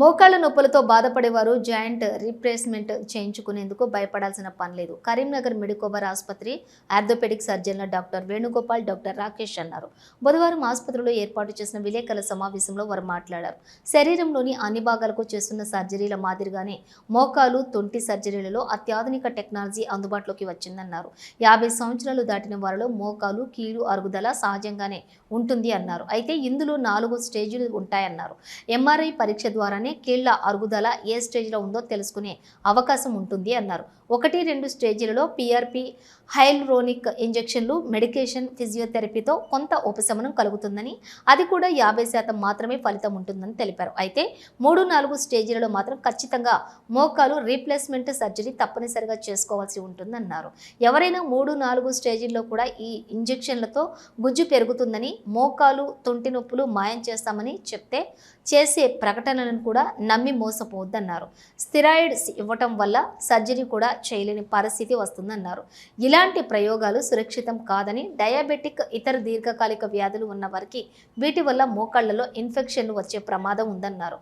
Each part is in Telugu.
మోకాళ్ళ నొప్పులతో బాధపడేవారు జాయింట్ రీప్లేస్మెంట్ చేయించుకునేందుకు భయపడాల్సిన పని లేదు. కరీంనగర్ మెడికోబర్ ఆసుపత్రి ఆర్థోపెడిక్ సర్జన్ల డాక్టర్ వేణుగోపాల్ డాక్టర్ రాకేష్ అన్నారు. బుధవారం ఆసుపత్రిలో ఏర్పాటు చేసిన విలేకరుల సమావేశంలో వారు మాట్లాడారు. శరీరంలోని అన్ని భాగాలకు చేస్తున్న సర్జరీల మాదిరిగానే మోకాలు తొంటి సర్జరీలలో అత్యాధునిక టెక్నాలజీ అందుబాటులోకి వచ్చిందన్నారు. యాభై సంవత్సరాలు దాటిన వారిలో మోకాలు కీలు అరుగుదల సహజంగానే ఉంటుంది అన్నారు. అయితే ఇందులో నాలుగు స్టేజీలు ఉంటాయన్నారు. ఎంఆర్ఐ పరీక్ష ద్వారా ద్వారానే కీళ్ళ అరుగుదల ఏ స్టేజ్లో ఉందో తెలుసుకునే అవకాశం ఉంటుంది అన్నారు. ఒకటి రెండు స్టేజీలలో పిఆర్పి హైల్రోనిక్ ఇంజెక్షన్లు మెడికేషన్ ఫిజియోథెరపీతో కొంత ఉపశమనం కలుగుతుందని అది కూడా యాభై శాతం మాత్రమే ఫలితం ఉంటుందని తెలిపారు. అయితే మూడు నాలుగు స్టేజీలలో మాత్రం ఖచ్చితంగా మోకాలు రీప్లేస్మెంట్ సర్జరీ తప్పనిసరిగా చేసుకోవాల్సి ఉంటుందన్నారు. ఎవరైనా మూడు నాలుగు స్టేజీల్లో కూడా ఈ ఇంజెక్షన్లతో గుజ్జు పెరుగుతుందని మోకాలు తొంటి నొప్పులు మాయం చేస్తామని చెప్తే చేసే ప్రకటనలను కూడా కూడా నమ్మి మోసపోవద్దన్నారు. స్టిరాయిడ్స్ ఇవ్వటం వల్ల సర్జరీ కూడా చేయలేని పరిస్థితి వస్తుందన్నారు. ఇలాంటి ప్రయోగాలు సురక్షితం కాదని డయాబెటిక్ ఇతర దీర్ఘకాలిక వ్యాధులు ఉన్న వారికి వీటి వల్ల మోకాళ్ళలో ఇన్ఫెక్షన్లు వచ్చే ప్రమాదం ఉందన్నారు.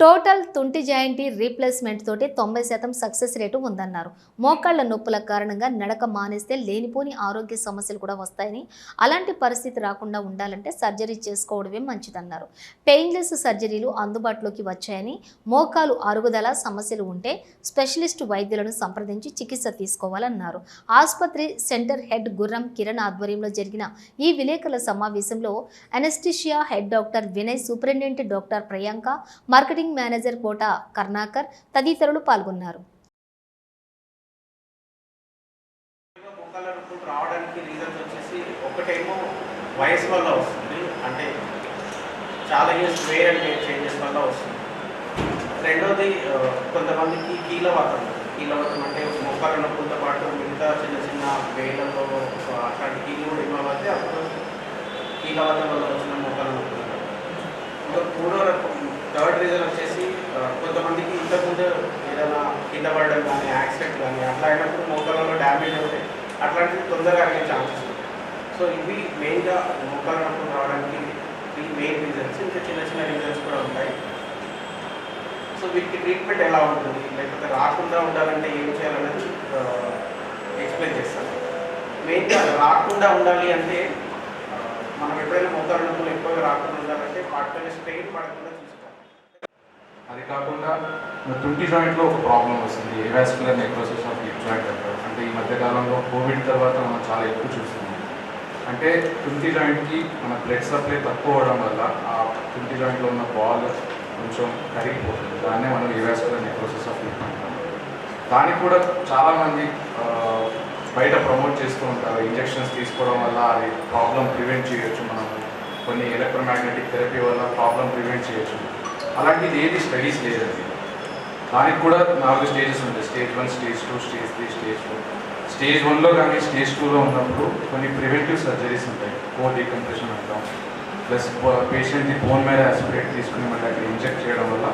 టోటల్ తుంటి జాయింట్ రీప్లేస్మెంట్ తోటి తొంభై శాతం సక్సెస్ రేటు ఉందన్నారు. మోకాళ్ళ నొప్పుల కారణంగా నడక మానేస్తే లేనిపోని ఆరోగ్య సమస్యలు కూడా వస్తాయని అలాంటి పరిస్థితి రాకుండా ఉండాలంటే సర్జరీ చేసుకోవడమే మంచిదన్నారు. పెయిన్లెస్ సర్జరీలు అందుబాటులోకి వచ్చాయని మోకాలు అరుగుదల సమస్యలు ఉంటే స్పెషలిస్ట్ వైద్యులను సంప్రదించి చికిత్స తీసుకోవాలన్నారు. ఆసుపత్రి సెంటర్ హెడ్ గుర్రం కిరణ్ ఆధ్వర్యంలో జరిగిన ఈ విలేకరుల సమావేశంలో anaesthesia head doctor Vinay superintendent doctor Priyanka marketing manager Kota Karnakar తదితరులు పాల్గొన్నారు. వయసు వల్ల వస్తుంది. అంటే చాలా years wear and wear changes వల్ల వస్తుంది. రెండోది కొంతమందికి కీలవాతం. కీలవాతం అంటే మొక్కల నొప్పులతో పాటు మిగతా చిన్న చిన్న వేళ్ళలో అట్లాంటి కీలు కూడా ఇన్వాల్వ్ అప్పుడు కీలవాతం వల్ల వచ్చిన మొక్కల. నొప్పులు ఇంకా మూడో రకం థర్డ్ రీజన్ వచ్చేసి కొంతమందికి ఇంతకుముందు ఏదైనా కింద పడడం కానీ యాక్సిడెంట్ కానీ అట్లా అయినప్పుడు మోకాళ్ళలో డ్యామేజ్ అవుతాయి అట్లాంటివి తొందరగా అయ్యే ఛాన్సెస్ ఉంటాయి. సో ఇవి మెయిన్గా మోకాళ్ళ నొప్పులు రావడానికి ఇవి మెయిన్ రీజన్స్ ఇంకా చిన్న చిన్న రీజన్స్ కూడా ఉంటాయి. సో వీటికి ట్రీట్మెంట్ ఎలా ఉంటుంది? లేకపోతే రాకుండా ఉండాలంటే ఏం చేయాలనేది ఎక్స్ప్లెయిన్ చేస్తాను. మెయిన్గా రాకుండా ఉండాలి అంటే మనం ఎప్పుడైనా మోకాళ్ళ నొప్పులు ఎక్కువగా రాకుండా ఉండాలంటే వాటిపైన స్ట్రెయిన్ పడకుండా అది కాకుండా తుంటి జాయింట్లో ఒక ప్రాబ్లం వస్తుంది. Avascular necrosis of hip joint అంటారు. అంటే ఈ మధ్యకాలంలో కోవిడ్ తర్వాత మనం చాలా ఎక్కువ చూస్తున్నాం. అంటే తుంటి జాయింట్కి మన బ్లడ్ సప్లై తక్కువ అవడం వల్ల ఆ తుంటి జాయింట్లో ఉన్న బాల్ కొంచెం కరిగిపోతుంది. దాన్నే మనం ఏవాస్కులర్ నెక్రోసిస్ ఆఫ్ హిప్ అంటాం. దానికి కూడా చాలామంది బయట ప్రమోట్ చేస్తూ ఉంటారు. ఇంజెక్షన్స్ తీసుకోవడం వల్ల అది ప్రాబ్లం ప్రివెంట్ చేయొచ్చు. మనం కొన్ని ఎలక్ట్రోమాగ్నెటిక్ థెరపీ వల్ల ప్రాబ్లం ప్రివెంట్ చేయొచ్చు. అలాంటిది ఏది స్టడీస్ లేదండి. దానికి కూడా నాలుగు స్టేజెస్ ఉంటాయి. Stage one stage two stage three stage four stage వన్లో కానీ స్టేజ్ టూలో ఉన్నప్పుడు కొన్ని ప్రివెంటివ్ సర్జరీస్ ఉంటాయి. కోర్ డీకంప్రెషన్ అంటాం. ప్లస్ పేషెంట్ని బోన్ మీద ఆస్పిరేట్ తీసుకుని మళ్ళీ అక్కడ ఇంజెక్ట్ చేయడం వల్ల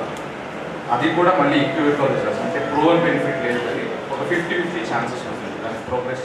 అది కూడా మళ్ళీ ఈక్వివల్ రిజల్ట్స్ అంటే ప్రోవల్ బెనిఫిట్ లేదు కానీ ఒక ఫిఫ్టీ ఫిఫ్టీ ఛాన్సెస్ ఉంటుంది దానికి ప్రోగ్రెస్